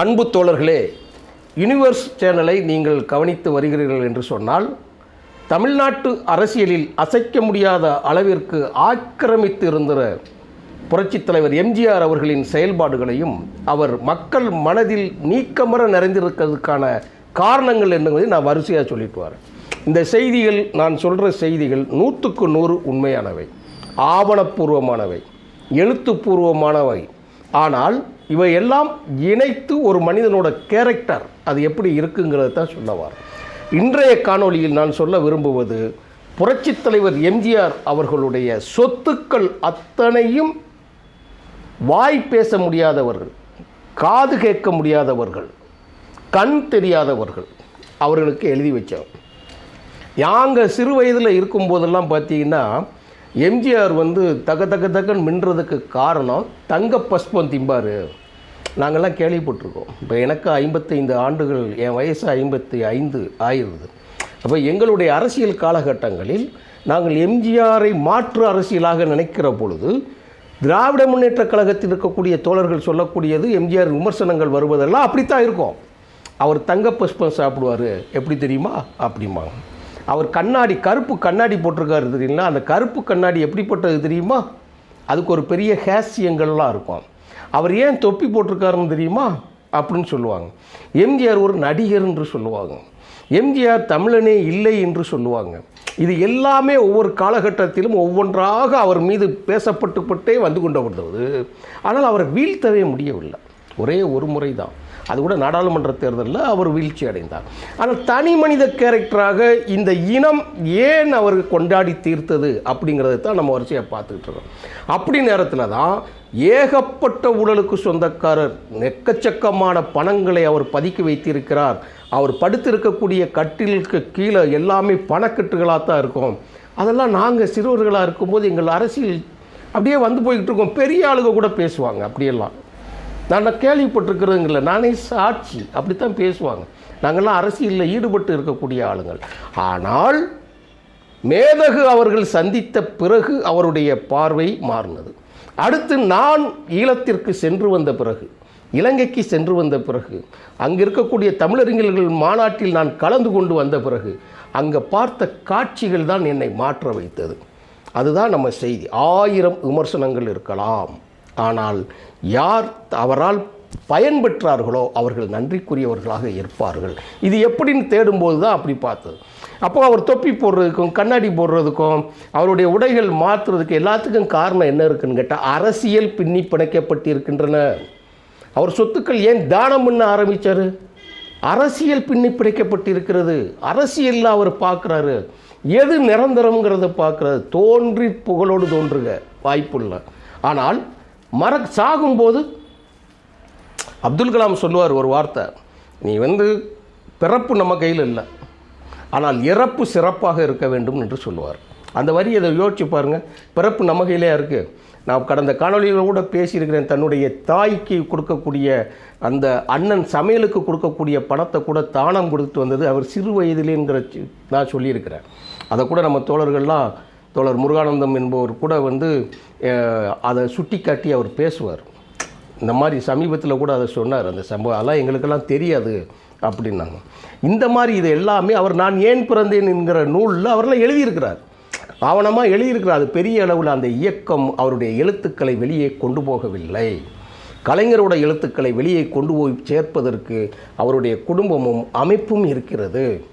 அன்பு தோழர்களே யுனிவர்ஸ் சேனலை நீங்கள் கவனித்து வருகிறீர்கள் என்று சொன்னால் தமிழ்நாட்டு அரசியலில் அசைக்க முடியாத அளவிற்கு ஆக்கிரமித்து இருந்த புரட்சித் தலைவர் எம்ஜிஆர் அவர்களின் செயல்பாடுகளையும் அவர் மக்கள் மனதில் நீக்கமர நிறைந்திருக்கிறதுக்கான காரணங்கள் என்னங்கிறதை நான் வரிசையாக சொல்லிட்டு வரேன். இந்த செய்திகள் நான் சொல்கிற செய்திகள் நூற்றுக்கு நூறு உண்மையானவை ஆவணப்பூர்வமானவை எழுத்துப்பூர்வமானவை. ஆனால் இவை எல்லாம் இணைத்து ஒரு மனிதனோட கேரக்டர் அது எப்படி இருக்குங்கிறத தான் சொல்லவார் இன்றைய காணொளியில் நான் சொல்ல விரும்புவது புரட்சித் தலைவர் எம்ஜிஆர் அவர்களுடைய சொத்துக்கள் அத்தனையும் வாய் பேச முடியாதவர்கள் காது கேட்க முடியாதவர்கள் கண் தெரியாதவர்கள் அவர்களுக்கு எழுதி வச்சோம் யாங்க சிறு வயதில் இருக்கும்போதெல்லாம் பார்த்தீங்கன்னா எம்ஜிஆர் வந்து தக தக தகன்னு மின்றதுக்கு காரணம் தங்க பஸ்பம் திம்பார். நாங்கள்லாம் கேள்விப்பட்டிருக்கோம். இப்போ எனக்கு ஐம்பத்தைந்து ஆண்டுகள் என் வயசு ஐம்பத்தி ஐந்து ஆயிருது. அப்போ எங்களுடைய அரசியல் காலகட்டங்களில் நாங்கள் எம்ஜிஆரை மாற்று அரசியலாக நினைக்கிற பொழுது திராவிட முன்னேற்ற கழகத்தில் இருக்கக்கூடிய தோழர்கள் சொல்லக்கூடியது எம்ஜிஆர் விமர்சனங்கள் வருவதெல்லாம் அப்படித்தான் இருக்கும். அவர் தங்க புஷ்பம் சாப்பிடுவார் எப்படி தெரியுமா? அப்படிம்பாங்க. அவர் கண்ணாடி கருப்பு கண்ணாடி போட்டிருக்காரு தெரியுங்களா? அந்த கருப்பு கண்ணாடி எப்படிப்பட்டது தெரியுமா? அதுக்கு ஒரு பெரிய ஹேசியங்கள்லாம் இருக்கும். அவர் ஏன் தொப்பி போட்டிருக்காருன்னு தெரியுமா? அப்படின்னு சொல்லுவாங்க. எம்ஜிஆர் ஒரு நடிகர் என்று சொல்லுவாங்க. எம்ஜிஆர் தமிழனே இல்லை என்று சொல்லுவாங்க. இது எல்லாமே ஒவ்வொரு காலகட்டத்திலும் ஒவ்வொன்றாக அவர் மீது பேசப்பட்டுப்பட்டே வந்து கொண்டு வந்தது ஆனால் அவரை வீழ்த்தவே முடியவில்லை. ஒரே ஒரு முறை தான் அது கூட நாடாளுமன்ற தேர்தலில் அவர் வீழ்ச்சி அடைந்தார். ஆனால் தனி மனித கேரக்டராக இந்த இனம் ஏன் அவர் கொண்டாடி தீர்த்தது அப்படிங்கிறத தான் நம்ம வரிசையாக பார்த்துக்கிட்டு இருக்கோம். அப்படி நேரத்தில் தான் ஏகப்பட்ட உடலுக்கு சொந்தக்காரர் எக்கச்சக்கமான பணங்களை அவர் பதுக்கி வைத்திருக்கிறார். அவர் படுத்திருக்கக்கூடிய கட்டிலுக்கு கீழே எல்லாமே பணக்கட்டுகளாக தான் இருக்கும். அதெல்லாம் நாங்கள் சிறுவர்களாக இருக்கும்போது எங்கள் அரசியல் அப்படியே வந்து போய்கிட்டு இருக்கோம். பெரிய ஆளுங்க கூட பேசுவாங்க அப்படியெல்லாம். நான் கேள்விப்பட்டிருக்கிறதுங்கள நானே சாட்சி. அப்படித்தான் பேசுவாங்க. நாங்கள்லாம் அரசியலில் ஈடுபட்டு இருக்கக்கூடிய ஆளுங்கள். ஆனால் மேதகு அவர்கள் சந்தித்த பிறகு அவருடைய பார்வை மாறினது. அடுத்து நான் ஈழத்திற்கு சென்று வந்த பிறகு இலங்கைக்கு சென்று வந்த பிறகு அங்கே இருக்கக்கூடிய தமிழறிஞர்கள் மாநாட்டில் நான் கலந்து கொண்டு வந்த பிறகு அங்கே பார்த்த காட்சிகள் தான் என்னை மாற்ற வைத்தது. அதுதான் நம்ம செய்தி. ஆயிரம் விமர்சனங்கள் இருக்கலாம். ஆனால் யார் அவரால் பயன்பெற்றார்களோ அவர்கள் நன்றிக்குரியவர்களாக இருப்பார்கள். இது எப்படின்னு தேடும்போது தான் அப்படி பார்த்தது. அப்போ அவர் தொப்பி போடுறதுக்கும் கண்ணாடி போடுறதுக்கும் அவருடைய உடைகள் மாற்றுறதுக்கு எல்லாத்துக்கும் காரணம் என்ன இருக்குன்னு கேட்டால் அரசியல் பின்னி பிணைக்கப்பட்டிருக்கின்றன. அவர் சொத்துக்கள் ஏன் தானம் பண்ண ஆரம்பித்தார் அரசியல் பின்னி பிணைக்கப்பட்டிருக்கிறது. அரசியலில் அவர் பார்க்குறாரு. எது நிரந்தரங்கிறத பார்க்குறாரு. தோன்றி புகழோடு தோன்றுக. வாய்ப்புள்ள ஆனால் மற சாகும்போது அப்துல் கலாம் சொல்லுவார் ஒரு வார்த்தை நீ வந்து பிறப்பு நம்ம கையில் இல்லை ஆனால் இறப்பு சிறப்பாக இருக்க வேண்டும் என்று சொல்லுவார். அந்த வரி அதை யோசிச்சு பாருங்கள் பிறப்பு நம்ம கையிலேயே இருக்குது நான் கடந்த காணொலியில் கூட பேசியிருக்கிறேன். தன்னுடைய தாய்க்கு கொடுக்கக்கூடிய அந்த அண்ணன் சமையலுக்கு கொடுக்கக்கூடிய பணத்தை கூட தானம் கொடுத்து வந்தது அவர் சிறு வயதிலேங்கிற நான் சொல்லியிருக்கிறேன். அதை கூட நம்ம தோழர்கள்லாம் தோழர் முருகானந்தம் என்பவர் கூட வந்து அதை சுட்டி காட்டி அவர் பேசுவார். இந்த மாதிரி சமீபத்தில் கூட அதை சொன்னார் அந்த சம்பவம். அதெல்லாம் எங்களுக்கெல்லாம் தெரியாது அப்படின்னாங்க. இந்த மாதிரி இது எல்லாமே அவர் நான் ஏன் பிறந்தேன் என்கிற நூலில் அவரெல்லாம் எழுதியிருக்கிறார். ஆவணமாக எழுதியிருக்கிறார். அது பெரிய அளவில் அந்த இயக்கம் அவருடைய எழுத்துக்களை வெளியே கொண்டு போகவில்லை. கலைஞரோட எழுத்துக்களை வெளியே கொண்டு போய் சேர்ப்பதற்கு அவருடைய குடும்பமும் அமைப்பும் இருக்கிறது.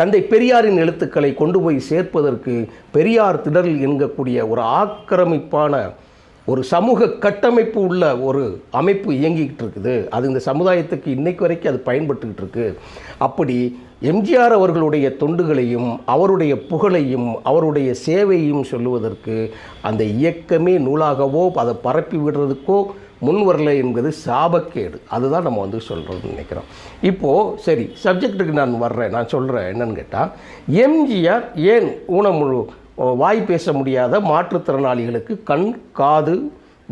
தந்தை பெரியாரின் எழுத்துக்களை கொண்டு போய் சேர்ப்பதற்கு பெரியார் திடல் என்கக்கூடிய ஒரு ஆக்கிரமிப்பான ஒரு சமூக கட்டமைப்பு உள்ள ஒரு அமைப்பு இயங்கிக்கிட்டு இருக்குது. அது இந்த சமுதாயத்துக்கு இன்றைக்கு வரைக்கும் அது பயன்பட்டுக்கிட்டு இருக்குது அப்படி எம்ஜிஆர் அவர்களுடைய தொண்டுகளையும் அவருடைய புகழையும் அவருடைய சேவையும் சொல்லுவதற்கு அந்த இயக்கமே நூலாகவோ அதை பரப்பி விடுறதுக்கோ முன் வரல என்பது சாபக்கேடு. அதுதான் நம்ம வந்து சொல்கிறோம்னு நினைக்கிறோம். இப்போது சரி சப்ஜெக்ட்டுக்கு நான் வர்றேன். நான் சொல்கிறேன் என்னன்னு கேட்டால் எம்ஜிஆர் ஏன் ஊனமுழு வாய் பேச முடியாத மாற்றுத்திறனாளிகளுக்கு கண் காது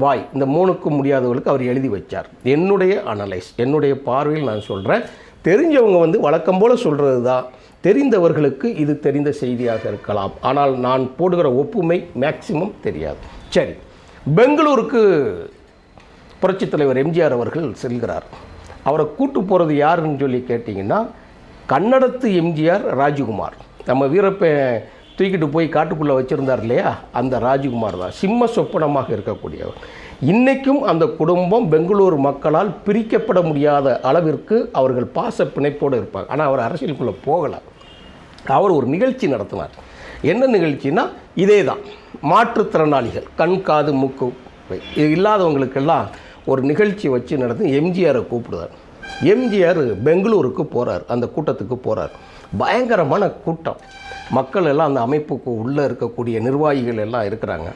வாய் இந்த மூணுக்கும் முடியாதவர்களுக்கு அவர் எழுதி வச்சார். என்னுடைய அனலைஸ் என்னுடைய பார்வையில் நான் சொல்கிறேன் தெரிஞ்சவங்க வந்து வழக்கம் போல் சொல்கிறது தான் தெரிந்தவர்களுக்கு இது தெரிந்த செய்தியாக இருக்கலாம். ஆனால் நான் போடுகிற ஒப்புமை மேக்சிமம் தெரியாது. சரி பெங்களூருக்கு புரட்சித் தலைவர் எம்ஜிஆர் அவர்கள் செல்கிறார். அவரை கூட்டு போகிறது யாருன்னு சொல்லி கேட்டிங்கன்னா கன்னடத்து எம்ஜிஆர் ராஜகுமார். நம்ம வீரப்ப தூக்கிட்டு போய் காட்டுக்குள்ளே வச்சுருந்தார் இல்லையா? அந்த ராஜகுமார் தான். சிம்ம சொப்பனமாக இருக்கக்கூடியவர். இன்றைக்கும் அந்த குடும்பம் பெங்களூர் மக்களால் பிரிக்கப்பட முடியாத அளவிற்கு அவர்கள் பாச பிணைப்போடு இருப்பாங்க. ஆனால் அவர் அரசியலுக்குள்ளே போகலை. அவர் ஒரு நிகழ்ச்சி நடத்தினார். என்ன நிகழ்ச்சினா இதே தான் மாற்றுத்திறனாளிகள் கண் காது மூக்கு இது இல்லாதவங்களுக்கெல்லாம் ஒரு நிகழ்ச்சி வச்சு நடத்தி எம்ஜிஆரை கூப்பிடுவார். எம்ஜிஆர் பெங்களூருக்கு போகிறார் அந்த கூட்டத்துக்கு போகிறார் பயங்கரமான கூட்டம். மக்கள் எல்லாம் அந்த அமைப்புக்கு உள்ளே இருக்கக்கூடிய நிர்வாகிகள் எல்லாம் இருக்கிறாங்க.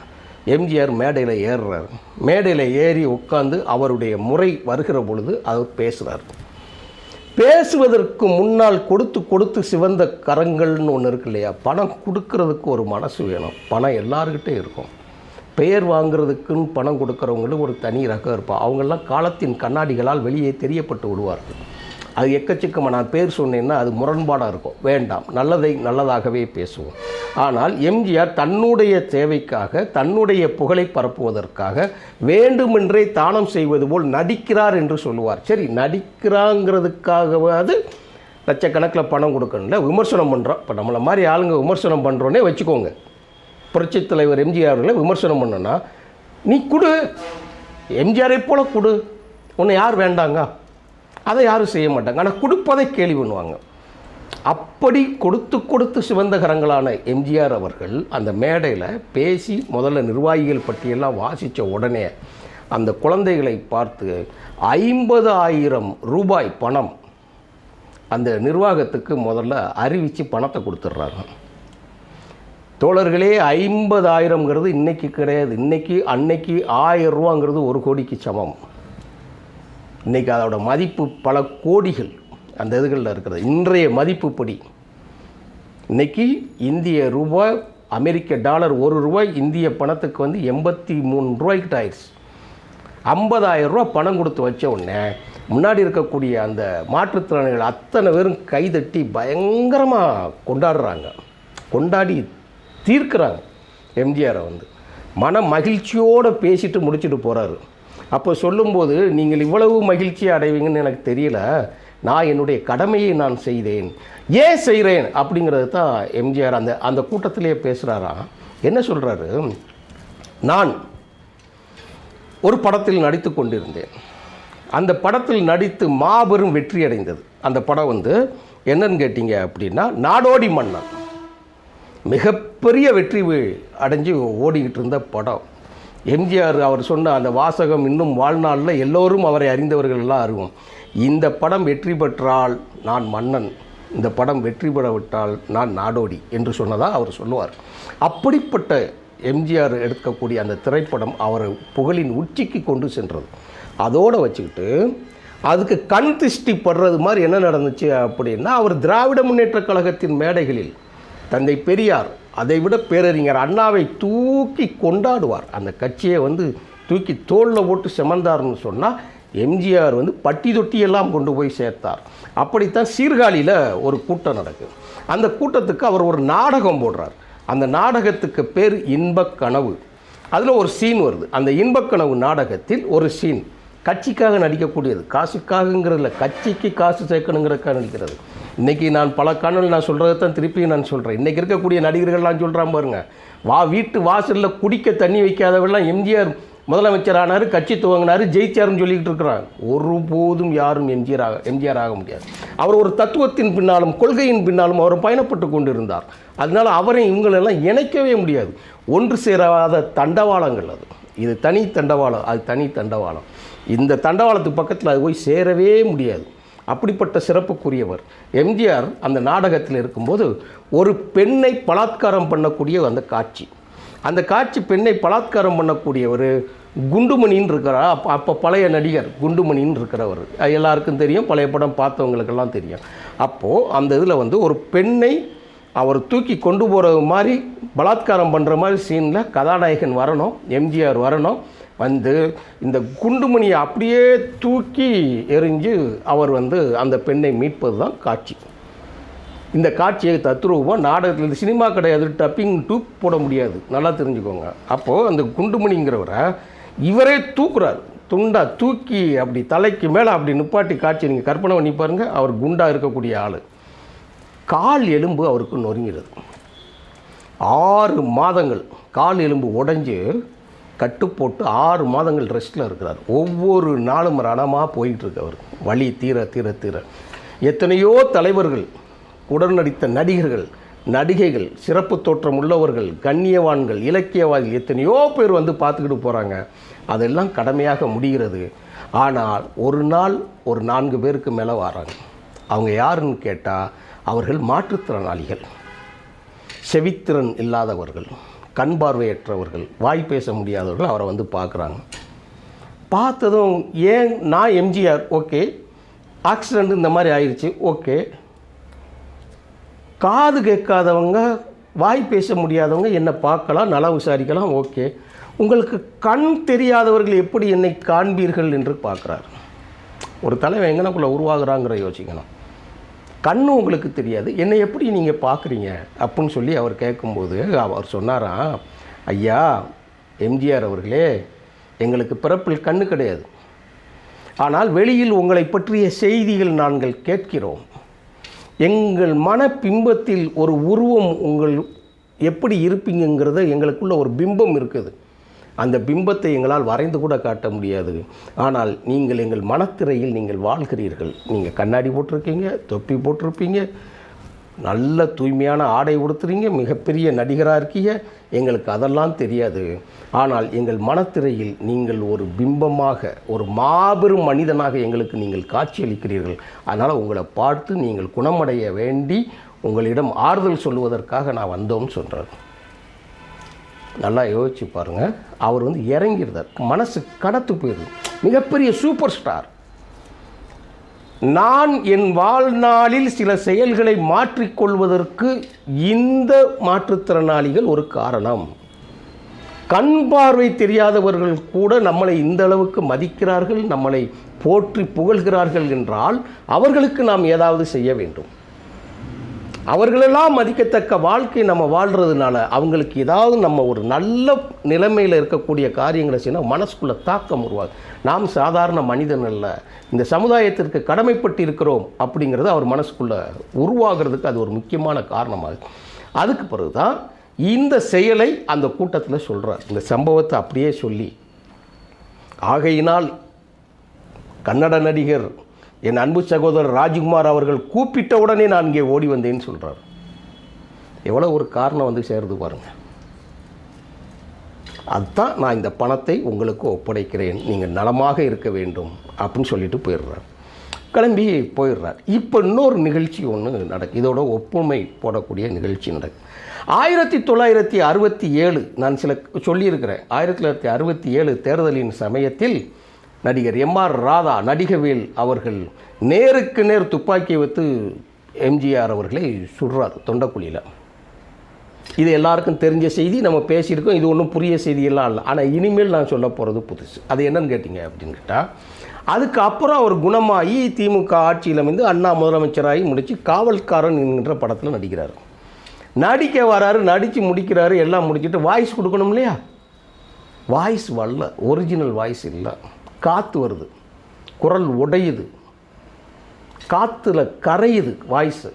எம்ஜிஆர் மேடையில் ஏறுறாரு. மேடையில் ஏறி உட்காந்து அவருடைய முறை வருகிற பொழுது அவர் பேசுகிறார் பேசுவதற்கு முன்னால் கொடுத்து கொடுத்து சிவந்த கரங்கள்னு ஒன்று இருக்கு இல்லையா? பணம் கொடுக்கறதுக்கு ஒரு மனசு வேணும். பணம் எல்லாருக்கிட்டே இருக்கும். பெயர் வாங்குறதுக்குன்னு பணம் கொடுக்குறவங்களும் ஒரு தனி ரகம் இருப்பாள் அவங்கெல்லாம் காலத்தின் கண்ணாடிகளால் வெளியே தெரியப்பட்டு விடுவார்கள். அது எக்கச்சக்கமாக நான் பேர் சொன்னேன்னா அது முரண்பாடாக இருக்கும். வேண்டாம் நல்லதை நல்லதாகவே பேசுவோம். ஆனால் எம்ஜிஆர் தன்னுடைய தேவைக்காக தன்னுடைய புகழை பரப்புவதற்காக வேண்டுமென்றே தானம் செய்வது போல் நடிக்கிறார் என்று சொல்லுவார். சரி நடிக்கிறாங்கிறதுக்காகவாது லட்சக்கணக்கில் பணம் கொடுக்கணும்ல விமர்சனம் பண்ணுறோம் இப்போ நம்மளை மாதிரி ஆளுங்க விமர்சனம் பண்ணுறோன்னே வச்சுக்கோங்க. புரட்சித் தலைவர் எம்ஜிஆர் அவர்களை விமர்சனம் பண்ணனா நீ கொடு. எம்ஜிஆரை போல கொடு. உன்னை யார் வேண்டாங்க? அதை யாரும் செய்ய மாட்டாங்க. ஆனால் கொடுப்பதை கேலி பண்ணுவாங்க. அப்படி கொடுத்து கொடுத்து சிவந்த கரங்களான எம்ஜிஆர் அவர்கள் அந்த மேடையில் பேசி முதல்ல நிர்வாகிகள் பற்றியெல்லாம் வாசித்த உடனே அந்த குழந்தைகளை பார்த்து ஐம்பது ஆயிரம் ரூபாய் பணம் அந்த நிர்வாகத்துக்கு முதல்ல அறிவித்து பணத்தை கொடுத்துட்றாங்க. தோழர்களே ஐம்பதாயிரங்கிறது இன்றைக்கி கிடையாது. இன்றைக்கி அன்னைக்கு ஆயிரம் ரூபாங்கிறது ஒரு கோடிக்கு சமம். இன்றைக்கி அதோட மதிப்பு பல கோடிகள் அந்த இதுகளில் இருக்கிறது. இன்றைய மதிப்புப்படி இன்னைக்கு இந்திய ரூபாய் அமெரிக்க டாலர் ஒரு ரூபாய் இந்திய பணத்துக்கு வந்து எண்பத்தி மூணு ரூபாய்க்கிட்ட ஆயிடுச்சு. ஐம்பதாயிரம் ரூபா பணம் கொடுத்து வச்ச உடனே முன்னாடி இருக்கக்கூடிய அந்த மாற்றுத்திறனாளிகள் அத்தனை பேரும் கைதட்டி பயங்கரமாக கொண்டாடுறாங்க. கொண்டாடி தீர்க்கிறாங்க. எம்ஜிஆரை வந்து. மன மகிழ்ச்சியோடு பேசிட்டு முடிச்சுட்டு போகிறாரு அப்போ சொல்லும்போது நீங்கள் இவ்வளவு மகிழ்ச்சி அடைவீங்கன்னு எனக்கு தெரியல. நான் என்னுடைய கடமையை நான் செய்தேன். ஏன் செய்கிறேன் அப்படிங்கிறது தான் எம்ஜிஆர் அந்த அந்த கூட்டத்திலே பேசுகிறாரா என்ன சொல்கிறாரு நான் ஒரு படத்தில் நடித்து கொண்டிருந்தேன். அந்த படத்தில் நடித்து மாபெரும் வெற்றி அடைந்தது. அந்த படம் வந்து என்னன்னு கேட்டிங்க அப்படின்னா நாடோடி மன்னன். மிகப்பெரிய வெற்றி அடைஞ்சு ஓடிக்கிட்டு இருந்த படம். எம்ஜிஆர் அவர் சொன்ன அந்த வாசகம் இன்னும் வாழ்நாளில் எல்லோரும் அவரை அறிந்தவர்கள் எல்லாம் அறிவோம் இந்த படம் வெற்றி பெற்றால் நான் மன்னன். இந்த படம் வெற்றி பெறவிட்டால் நான் நாடோடி என்று சொன்னதாக அவர் சொல்லுவார். அப்படிப்பட்ட எம்ஜிஆர் எடுக்கக்கூடிய அந்த திரைப்படம் அவரை புகழின் உச்சிக்கு கொண்டு சென்றது. அதோடு வச்சுக்கிட்டு அதுக்கு கண் திஷ்டி படுறது மாதிரி என்ன நடந்துச்சு அப்படின்னா அவர் திராவிட முன்னேற்றக் கழகத்தின் மேடைகளில் தந்தை பெரியார் அதை விட பேரறிஞர் அண்ணாவை தூக்கி கொண்டாடுவார். அந்த கட்சியை வந்து தூக்கி தோளில் போட்டு செமந்தார்னு சொன்னால் எம்ஜிஆர் வந்து பட்டி தொட்டியெல்லாம் கொண்டு போய் சேர்த்தார். அப்படித்தான் சீர்காழியில் ஒரு கூட்டம் நடக்குது. அந்த கூட்டத்துக்கு அவர் ஒரு நாடகம் போடுறார். அந்த நாடகத்துக்கு பேர் இன்பக் கனவு. அதில் ஒரு சீன் வருது. அந்த இன்பக்கனவு நாடகத்தில் ஒரு சீன் கட்சிக்காக நடிக்கக்கூடியது. காசுக்காகங்கிறதுல கட்சிக்கு காசு சேர்க்கணுங்கிறதுக்காக நடிக்கிறது. இன்றைக்கி நான் பல காணொலி நான் சொல்கிறத தான் திருப்பியும் நான் சொல்கிறேன் இன்றைக்கி இருக்கக்கூடிய நடிகர்கள்லாம் சொல்கிறான் பாருங்க. வா வீட்டு வாசலில் குடிக்க தண்ணி வைக்காதவெல்லாம் எம்ஜிஆர் முதலமைச்சர் ஆனார் கட்சி துவங்கினார் ஜெயிச்சார்னு சொல்லிக்கிட்டு இருக்கிறாங்க. ஒருபோதும் யாரும் எம்ஜிஆர் ஆக எம்ஜிஆர் ஆக முடியாது. அவர் ஒரு தத்துவத்தின் பின்னாலும் கொள்கையின் பின்னாலும் அவர் பயணப்பட்டு கொண்டிருந்தார். அதனால் அவரை இவங்களெல்லாம் இணைக்கவே முடியாது. ஒன்று சேராத தண்டவாளங்கள் அது. இது தனி தண்டவாளம் அது தனி தண்டவாளம். இந்த தண்டவாளத்துக்கு பக்கத்தில் அது போய் சேரவே முடியாது. அப்படிப்பட்ட சிறப்புக்குரியவர். எம்ஜிஆர் அந்த நாடகத்தில் இருக்கும்போது ஒரு பெண்ணை பலாத்காரம் பண்ணக்கூடிய அந்த காட்சி. அந்த காட்சி பெண்ணை பலாத்காரம் பண்ணக்கூடியவர் குண்டுமணின்னு இருக்கிறார். அப்போ அப்போ பழைய நடிகர் குண்டுமணின்னு இருக்கிறவர். எல்லாருக்கும் தெரியும் பழைய படம் பார்த்தவங்களுக்கெல்லாம் தெரியும். அப்போது அந்த இதில் வந்து ஒரு பெண்ணை அவர் தூக்கி கொண்டு போகிற மாதிரி பலாத்காரம் பண்ணுற மாதிரி சீனில் கதாநாயகன் வரணும் எம்ஜிஆர் வரணும். வந்து இந்த குண்டுமணியை அப்படியே தூக்கி எரிஞ்சு அவர் வந்து அந்த பெண்ணை மீட்பது தான் காட்சி. இந்த காட்சியை தத்ரூபமாக நாடகத்தில் இந்த சினிமா கிடையாது டப்பிங் டூப் போட முடியாது. நல்லா தெரிஞ்சுக்கோங்க. அப்போது அந்த குண்டுமணிங்கிறவரை இவரே தூக்குறார். துண்டா தூக்கி அப்படி தலைக்கு மேலே அப்படி நிப்பாட்டி காட்சி நீங்கள் கற்பனை பண்ணி பாருங்கள் அவர் குண்டா இருக்கக்கூடிய ஆள். கால் எலும்பு அவருக்கு நொறுங்கிறது ஆறு மாதங்கள் கால் எலும்பு உடைஞ்சு கட்டு போட்டு ஆறு மாதங்கள் ரெஸ்ட்டில் இருக்கிறார். ஒவ்வொரு நாளும் ரணமாக போயிட்டு அவர். வழி தீர தீர தீர. எத்தனையோ தலைவர்கள் உடன் நடித்த நடிகர்கள் நடிகைகள் சிறப்பு தோற்றம் உள்ளவர்கள் கண்ணியவான்கள் இலக்கியவாதிகள் எத்தனையோ பேர் வந்து பார்த்துக்கிட்டு போகிறாங்க அதெல்லாம் கடமையாக முடிகிறது. ஆனால் ஒரு நாள் ஒரு நான்கு பேருக்கு மேலே வராங்க. அவங்க யாருன்னு கேட்டால் அவர்கள் மாற்றுத்திறனாளிகள். செவித்திறன் இல்லாதவர்கள். கண் பார்வையற்றவர்கள் வாய் பேச முடியாதவர்கள் அவரை வந்து பார்க்குறாங்க. பார்த்ததும் ஏன் நான் எம்ஜிஆர்? ஓகே. ஆக்சிடெண்ட் இந்த மாதிரி ஆயிடுச்சு ஓகே. காது கேட்காதவங்க வாய் பேச முடியாதவங்க என்னை பார்க்கலாம் நல்லா விசாரிக்கலாம் ஓகே. உங்களுக்கு கண் தெரியாதவர்கள் எப்படி என்னை காண்பீர்கள் என்று பார்க்குறார். ஒரு தலைவன் எங்கனக்குள்ளே உருவாகிறாங்கிற யோசிக்கணும். கண்ணு உங்களுக்கு தெரியாது. என்னை எப்படி நீங்கள் பார்க்குறீங்க? அப்படின்னு சொல்லி அவர் கேட்கும்போது அவர் சொன்னாராம் ஐயா எம்ஜிஆர் அவர்களே எங்களுக்கு பிறப்பில் கண்ணு கிடையாது. ஆனால் வெளியில் உங்களை பற்றிய செய்திகள் நாங்கள் கேட்கிறோம். எங்கள் மன பிம்பத்தில் ஒரு உருவம் உங்கள் எப்படி இருப்பீங்கிறத எங்களுக்குள்ள ஒரு பிம்பம் இருக்குது. அந்த பிம்பத்தை எங்களால் வரைந்து கூட காட்ட முடியாது. ஆனால் நீங்கள் எங்கள் மனத்திரையில் நீங்கள் வாழ்கிறீர்கள். நீங்கள் கண்ணாடி போட்டிருக்கீங்க தொப்பி போட்டிருப்பீங்க நல்ல தூய்மையான ஆடை உடுத்துறீங்க மிகப்பெரிய நடிகராக இருக்கீங்க. எங்களுக்கு அதெல்லாம் தெரியாது. ஆனால் எங்கள் மனத்திரையில் நீங்கள் ஒரு பிம்பமாக ஒரு மாபெரும் மனிதனாக எங்களுக்கு நீங்கள் காட்சியளிக்கிறீர்கள். அதனால் உங்களை பார்த்து நீங்கள் குணமடைய வேண்டி உங்களிடம் ஆறுதல் சொல்லுவதற்காக நான் வந்தோம்னு சொல்கிறேன் நல்லா யோசிச்சு பாருங்கள் அவர் வந்து இறங்கியிருந்தார். மனசு கடத்து போயிடுது மிகப்பெரிய சூப்பர் ஸ்டார். நான் என் வாழ்நாளில் சில செயல்களை மாற்றிக்கொள்வதற்கு இந்த மாற்றுத்திறனாளிகள் ஒரு காரணம். கண் பார்வை தெரியாதவர்கள் கூட நம்மளை இந்த அளவுக்கு மதிக்கிறார்கள் நம்மளை போற்றி புகழ்கிறார்கள் என்றால் அவர்களுக்கு நாம் ஏதாவது செய்ய வேண்டும். அவர்களெல்லாம் மதிக்கத்தக்க வாழ்க்கை நம்ம வாழ்கிறதுனால அவங்களுக்கு ஏதாவது நம்ம ஒரு நல்ல நிலைமையில் இருக்கக்கூடிய காரியங்களை செய்யணும். மனசுக்குள்ளே தாக்கம் உருவாது நாம் சாதாரண மனிதன் அல்ல. இந்த சமுதாயத்திற்கு கடமைப்பட்டு இருக்கிறோம் அப்படிங்கிறது அவர் மனசுக்குள்ளே உருவாகிறதுக்கு அது ஒரு முக்கியமான காரணமாகுது அதுக்கு பிறகு தான் இந்த செயலை அந்த கூட்டத்தில் சொல்கிறார் இந்த சம்பவத்தை அப்படியே சொல்லி. ஆகையினால் கன்னட நடிகர் என் அன்பு சகோதரர் ராஜ்குமார் அவர்கள் கூப்பிட்ட உடனே நான் இங்கே ஓடி வந்தேன்னு சொல்கிறார் எவ்வளோ ஒரு காரணம் வந்து சேருது பாருங்கள் அதுதான் நான் இந்த பணத்தை உங்களுக்கு ஒப்படைக்கிறேன். நீங்கள் நலமாக இருக்க வேண்டும் அப்படின்னு சொல்லிட்டு போயிடுறார். கிளம்பி போயிடுறார். இப்போ இன்னொரு நிகழ்ச்சி ஒன்று நடக்கு இதோட ஒப்புமை போடக்கூடிய நிகழ்ச்சி நடக்கு. ஆயிரத்தி தொள்ளாயிரத்தி அறுபத்தி ஏழு நான் சில சொல்லியிருக்கிறேன். ஆயிரத்தி தொள்ளாயிரத்தி அறுபத்தி ஏழு தேர்தலின் சமயத்தில் நடிகர் எம்ஆர் ராதா நடிகவேல் அவர்கள் நேருக்கு நேர் துப்பாக்கி வைத்து எம்ஜிஆர் அவர்களை சுடுறார் தொண்டக்குழியில். இது எல்லாருக்கும் தெரிஞ்ச செய்தி நம்ம பேசியிருக்கோம். இது ஒன்றும் புரிய செய்தியெல்லாம் இல்லை. ஆனால் இனிமேல் நான் சொல்ல போகிறது புதுசு. அது என்னன்னு கேட்டிங்க அப்படின்னு கேட்டால் அதுக்கப்புறம் அவர் குணமாகி திமுக ஆட்சியில் வந்து அண்ணா முதலமைச்சராகி முடித்து காவல்காரன் என்கின்ற படத்தில் நடிக்கிறார். நடிக்க வராரு நடித்து முடிக்கிறாரு எல்லாம் முடிச்சுட்டு வாய்ஸ் கொடுக்கணும் இல்லையா? வாய்ஸ் வரல. ஒரிஜினல் வாய்ஸ் இல்லை. காற்று வருது. குரல் உடையுது. காற்றுல கரையுது வாய்ஸு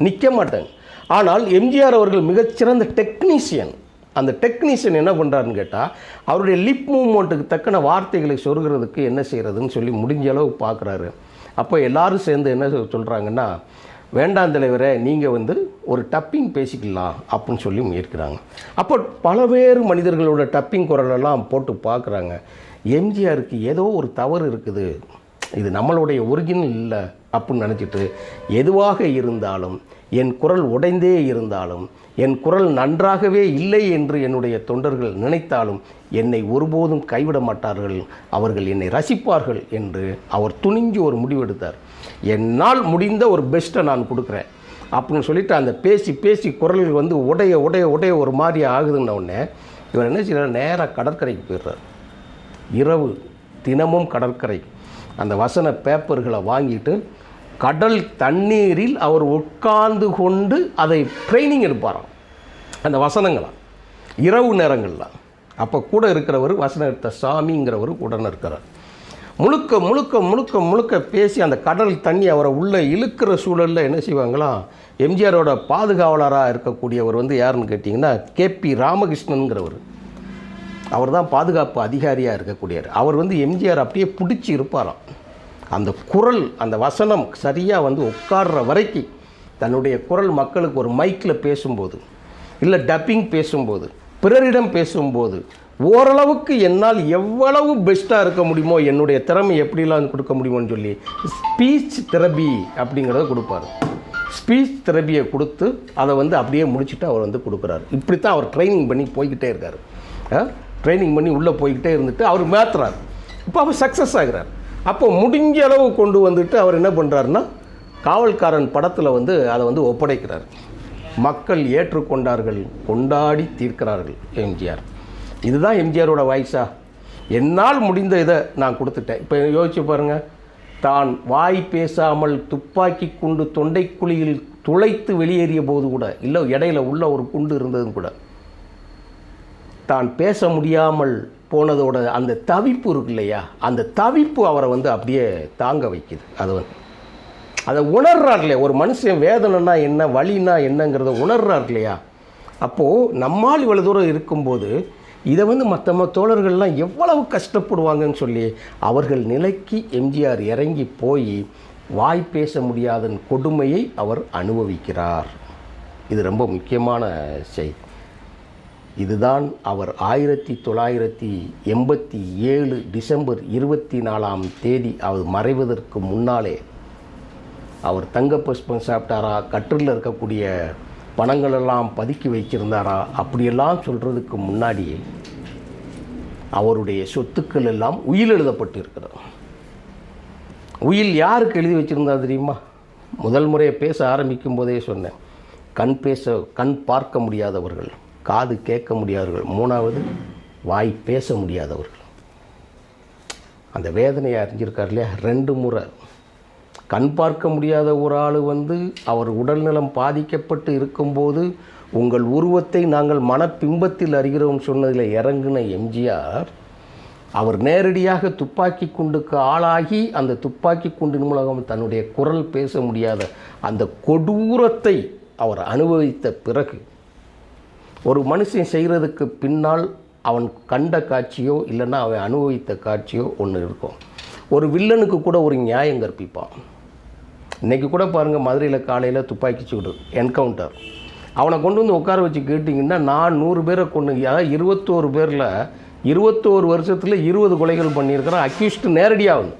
நிற்க மாட்டாங்க ஆனால் எம்ஜிஆர் அவர்கள் மிகச்சிறந்த டெக்னீஷியன் அந்த டெக்னீஷியன் என்ன பண்ணுறாருன்னு கேட்டால் அவருடைய லிப் மூவ்மெண்ட்டுக்கு தக்கன வார்த்தைகளை சொருகிறதுக்கு என்ன செய்கிறதுன்னு சொல்லி முடிஞ்ச அளவுக்கு பார்க்குறாரு அப்போ எல்லாரும் சேர்ந்து என்ன சொல்கிறாங்கன்னா வேண்டாம் தலைவரே நீங்கள் வந்து ஒரு டப்பிங் பேசிக்கலாம் அப்படின்னு சொல்லி முயற்கிறாங்க அப்போ பலவேறு மனிதர்களோட டப்பிங் குரலெல்லாம் போட்டு பார்க்குறாங்க எம்ஜிஆருக்கு ஏதோ ஒரு தவறு இருக்குது. இது நம்மளுடைய ஒரிஜினல் இல்லை அப்படின்னு நினச்சிட்டு எதுவாக இருந்தாலும் என் குரல் உடைந்தே இருந்தாலும் என் குரல் நன்றாகவே இல்லை என்று என்னுடைய தொண்டர்கள் நினைத்தாலும் என்னை ஒருபோதும் கைவிட மாட்டார்கள். அவர்கள் என்னை ரசிப்பார்கள் என்று அவர் துணிஞ்சு ஒரு முடிவெடுத்தார். என்னால் முடிந்த ஒரு பெஸ்ட்டை நான் கொடுக்குறேன். அப்படின்னு சொல்லிட்டு அந்த பேசி பேசி குரல் வந்து உடைய உடைய உடைய ஒரு மாதிரி ஆகுதுன்ன உடனே இவர் என்ன செய்யறார் நேராக கடற்கரைக்கு போயிடுறார். இரவு தினமும் கடற்கரை. அந்த வசன பேப்பர்களை வாங்கிட்டு கடல் தண்ணீரில் அவர் உட்கார்ந்து கொண்டு அதை ட்ரைனிங் எடுப்பாராம். அந்த வசனங்களாம் இரவு நேரங்களில். அப்போ கூட இருக்கிறவர் வசனம் எடுத்த சாமிங்கிறவர் உடனே இருக்கிறார். முழுக்க முழுக்க முழுக்க முழுக்க பேசி அந்த கடல் தண்ணி அவரை உள்ளே இழுக்கிற சூழலில் என்ன செய்வாங்களாம் எம்ஜிஆரோட பாதுகாவலராக இருக்கக்கூடியவர் வந்து யாருன்னு கேட்டிங்கன்னா கேபி ராமகிருஷ்ணனுங்கிறவர் அவர் தான் பாதுகாப்பு அதிகாரியாக இருக்கக்கூடியவர். அவர் வந்து எம்ஜிஆர் அப்படியே பிடிச்சி இருப்பாராம். அந்த குரல் அந்த வசனம் சரியாக வந்து உட்கார்ற வரைக்கும் தன்னுடைய குரல் மக்களுக்கு ஒரு மைக்கில் பேசும்போது இல்லை டப்பிங் பேசும்போது பிறரிடம் பேசும்போது ஓரளவுக்கு என்னால் எவ்வளவு பெஸ்ட்டாக இருக்க முடியுமோ என்னுடைய திறமை எப்படிலாம் கொடுக்க முடியுமோன்னு சொல்லி ஸ்பீச் தெரபி அப்படிங்கிறத கொடுப்பாரு. ஸ்பீச் தெரபியை கொடுத்து அதை வந்து அப்படியே முடிச்சுட்டு அவர் வந்து கொடுக்குறாரு. இப்படி தான் அவர் ட்ரைனிங் பண்ணி போய்கிட்டே இருக்கார். ட்ரைனிங் பண்ணி உள்ளே போய்கிட்டே இருந்துட்டு அவர் மாத்துறாரு. இப்போ அவர் சக்ஸஸ் ஆகிறார். அப்போ முடிஞ்ச அளவு கொண்டு வந்துட்டு அவர் என்ன பண்ணுறாருன்னா காவல்காரன் படத்தில் வந்து அதை வந்து ஒப்படைக்கிறார். மக்கள் ஏற்றுக்கொண்டார்கள் கொண்டாடி தீர்க்கிறார்கள் எம்ஜிஆர். இதுதான் எம்ஜிஆரோட வாய்ஸா? என்னால் முடிந்த இதை நான் கொடுத்துட்டேன். இப்போ யோசிச்சு பாருங்கள் தான் வாய் பேசாமல் துப்பாக்கி குண்டு தொண்டைக்குழியில் துளைத்து வெளியேறிய போது கூட இல்லை இடையில உள்ள ஒரு குண்டு இருந்ததும் கூட தான் பேச முடியாமல் போனதோட அந்த தவிப்பு இருக்கு இல்லையா அந்த தவிப்பு அவரை வந்து அப்படியே தாங்க வைக்குது. அது வந்து அதை உணர்றார் இல்லையா ஒரு மனுஷன் வேதனைனா என்ன வழினா என்னங்கிறத உணர்றார் இல்லையா அப்போது நம்மால் இவ்வளோ தூரம் இருக்கும்போது இதை வந்து மற்ற தோழர்கள்லாம் எவ்வளவு கஷ்டப்படுவாங்கன்னு சொல்லி அவர்கள் நிலைக்கு எம்ஜிஆர் இறங்கி போய் வாய் பேச முடியாதன் கொடுமையை அவர் அனுபவிக்கிறார். இது ரொம்ப முக்கியமான செய்தி. இதுதான் அவர் ஆயிரத்தி தொள்ளாயிரத்தி எண்பத்தி ஏழு டிசம்பர் இருபத்தி நாலாம் தேதி அவர் மறைவதற்கு முன்னாலே அவர் தங்க புஷ்பம் சாப்பிட்டாரா? கற்றில் இருக்கக்கூடிய பணங்களெல்லாம் பதுக்கி வைச்சிருந்தாரா அப்படியெல்லாம் சொல்கிறதுக்கு முன்னாடி அவருடைய சொத்துக்கள் எல்லாம் உயில் எழுதப்பட்டிருக்கிறது. உயில் யாருக்கு எழுதி வச்சுருந்தா தெரியுமா? முதல் முறையை பேச ஆரம்பிக்கும் போதே சொன்னேன். கண் பேச கண் பார்க்க முடியாதவர்கள். காது கேட்க முடியாதவர்கள். மூணாவது வாய் பேச முடியாதவர்கள். அந்த வேதனையை அறிஞ்சிருக்கார் இல்லையா? ரெண்டு முறை. கண் பார்க்க முடியாத ஒரு ஆள் வந்து அவர் உடல்நலம் பாதிக்கப்பட்டு இருக்கும்போது உங்கள் உருவத்தை நாங்கள் மனப்பிம்பத்தில் அறிகிறோம் சொன்னதில் இறங்கின எம்ஜிஆர் அவர் நேரடியாக துப்பாக்கி குண்டுக்கு ஆளாகி அந்த துப்பாக்கி குண்டின் மூலம் தன்னுடைய குரல் பேச முடியாத அந்த கொடூரத்தை அவர் அனுபவித்த பிறகு ஒரு மனுஷன் செய்கிறதுக்கு பின்னால் அவன் கண்ட காட்சியோ இல்லைன்னா அவன் அனுபவித்த காட்சியோ ஒன்று இருக்கும். ஒரு வில்லனுக்கு கூட ஒரு நியாயம் கற்பிப்பான். இன்றைக்கி கூட பாருங்கள் மதுரையில் காலையில் துப்பாக்கி சூடு என்கவுண்டர் அவனை கொண்டு வந்து உட்கார வச்சு கேட்டிங்கன்னா நான் நூறு பேரை கொண்டு அதாவது இருபத்தோரு பேரில் இருபத்தோரு வருஷத்தில் இருபது கொலைகள் பண்ணியிருக்கிறான் அக்யூஸ்டு நேரடியாக வந்து.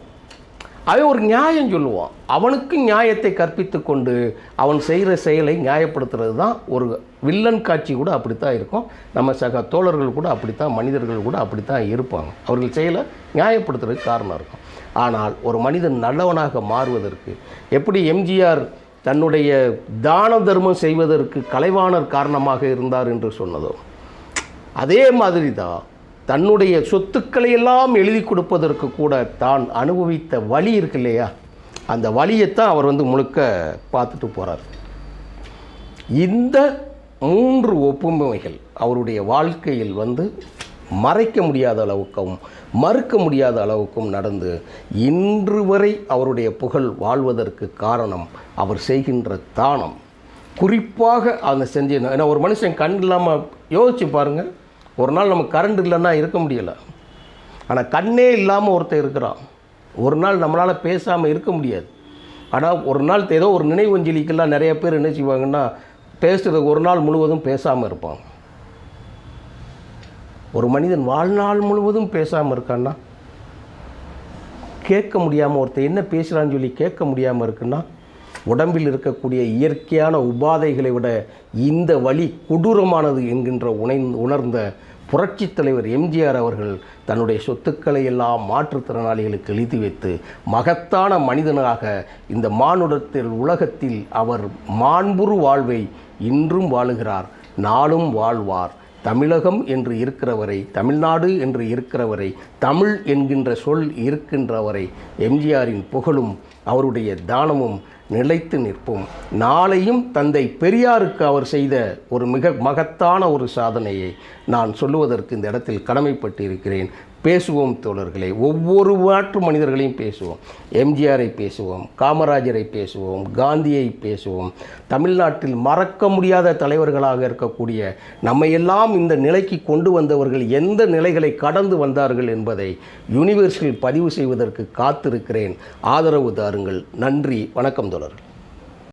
அவன் ஒரு நியாயம் சொல்லுவான். அவனுக்கு நியாயத்தை கற்பித்து கொண்டு அவன் செய்கிற செயலை நியாயப்படுத்துறது தான் ஒரு வில்லன் காட்சி கூட அப்படித்தான் இருக்கும். நம்ம சக தோழர்கள் கூட அப்படித்தான் மனிதர்கள் கூட அப்படித்தான் இருப்பாங்க. அவர்கள் செயலை நியாயப்படுத்துறதுக்கு காரணம் இருக்கும். ஆனால் ஒரு மனிதன் நல்லவனாக மாறுவதற்கு எப்படி எம்ஜிஆர் தன்னுடைய தான தர்மம் செய்வதற்கு கலைவாணர் காரணமாக இருந்தார் என்று சொன்னதோ அதே மாதிரி தான் தன்னுடைய சொத்துக்களை எல்லாம் எழுதி கொடுப்பதற்கு கூட தான் அனுபவித்த வழி இருக்கு இல்லையா? அந்த வழியைத்தான் அவர் வந்து முழுக்க பார்த்துட்டு போகிறார் இந்த மூன்று ஒப்புமைகள் அவருடைய வாழ்க்கையில் வந்து மறைக்க முடியாத அளவுக்கும் மறுக்க முடியாத அளவுக்கும் நடந்து இன்று வரை அவருடைய புகழ் வாழ்வதற்கு காரணம் அவர் செய்கின்ற தானம். குறிப்பாக அந்த செஞ்ச ஏன்னா ஒரு மனுஷன் கண் இல்லாமல் யோசிச்சு பாருங்கள் ஒரு நாள் நம்ம கரண்ட் இல்லைன்னா இருக்க முடியலை. ஆனால் கண்ணே இல்லாமல் ஒருத்தர் இருக்கிறான். ஒரு நாள் நம்மளால் பேசாமல் இருக்க முடியாது. ஆனால் ஒரு நாள் ஏதோ ஒரு நினைவஞ்சலிக்கெல்லாம் நிறைய பேர் என்ன செய்வாங்கன்னா பேசுகிறது ஒரு நாள் முழுவதும் பேசாமல் இருப்பாங்க ஒரு மனிதன் வாழ்நாள் முழுவதும் பேசாமல் இருக்கான்னா கேட்க முடியாமல் ஒருத்தர் என்ன பேசுகிறான்னு சொல்லி கேட்க முடியாமல் இருக்குன்னா உடம்பில் இருக்கக்கூடிய இயற்கையான உபாதைகளை விட இந்த வழி கொடூரமானது என்கின்ற உணை உணர்ந்த புரட்சித் தலைவர் எம்ஜிஆர் அவர்கள் தன்னுடைய சொத்துக்களை எல்லாம் மாற்றுத்திறனாளிகளுக்கு எழுதி வைத்து மகத்தான மனிதனாக இந்த மானுடத்தில் உலகத்தில் அவர் மாண்புறு வாழ்வை இன்றும் வாழுகிறார் நாளும் வாழ்வார். தமிழகம் என்று இருக்கிறவரை தமிழ்நாடு என்று இருக்கிறவரை தமிழ் என்கின்ற சொல் இருக்கின்றவரை எம்ஜிஆரின் புகழும் அவருடைய தானமும் நிலைத்து நிற்போம். நாளையும் தந்தை பெரியாருக்கு அவர் செய்த ஒரு மிக மகத்தான ஒரு சாதனையை நான் சொல்லுவதற்கு இந்த இடத்தில் கடமைப்பட்டிருக்கிறேன். பேசுவோம் தோழர்களே. ஒவ்வொரு மாற்று மனிதர்களையும் பேசுவோம். எம்ஜிஆரை பேசுவோம் காமராஜரை பேசுவோம் காந்தியை பேசுவோம். தமிழ்நாட்டில் மறக்க முடியாத தலைவர்களாக இருக்கக்கூடிய நம்மையெல்லாம் இந்த நிலைக்கு கொண்டு வந்தவர்கள் எந்த நிலைகளை கடந்து வந்தார்கள் என்பதை யூனிவர்ஸில் பதிவு செய்வதற்கு காத்திருக்கிறேன். ஆதரவு தாருங்கள். நன்றி. வணக்கம் தோழர்கள்.